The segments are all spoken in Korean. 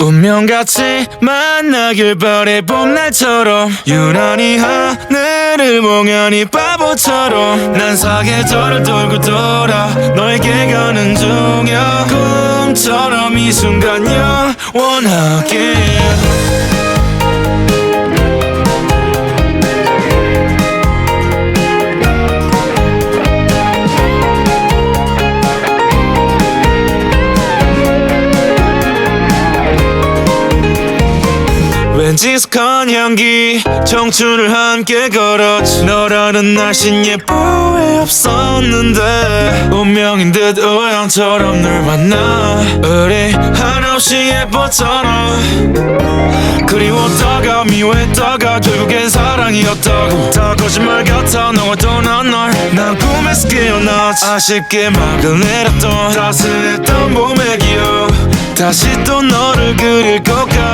운명같이 만나길 바래 봄날처럼. 유난히 하늘을 멍하니 바보처럼. 난 사계절을 돌고 돌아 너에게 가는 중이야. 꿈처럼 이 순간 영원하게 익숙한 향기 청춘을 함께 걸었지 너라는 날씬 예쁘에 없었는데 운명인 듯 우연처럼 널 만나. 우리 한없이 예뻤잖아. 그리웠다가 미워했다가 결국엔 사랑이었다고. 다 거짓말 같아 너와 떠난 날난 꿈에서 깨어났지. 아쉽게 막을 내렸던 따스했던 봄의 기억 다시 또 너를 그릴 것 같아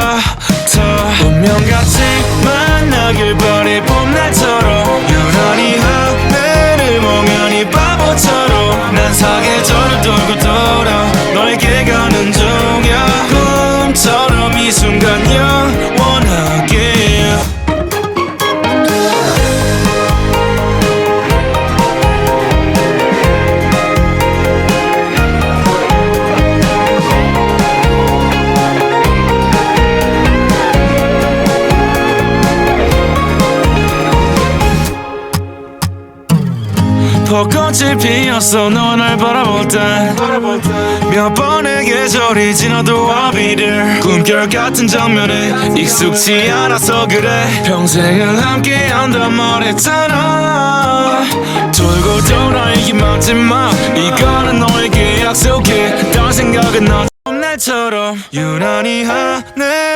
꽃이 피었어. 너날 바라볼 때몇 번의 계절이 지나도 I'll 꿈결 같은 장면에 익숙치 않아서 그래. 평생을 함께 한단 말했잖아. 돌고 돌아 이게 마지막 이거는 너에게 약속해. 딴 생각은 나 날처럼 유난히 하늘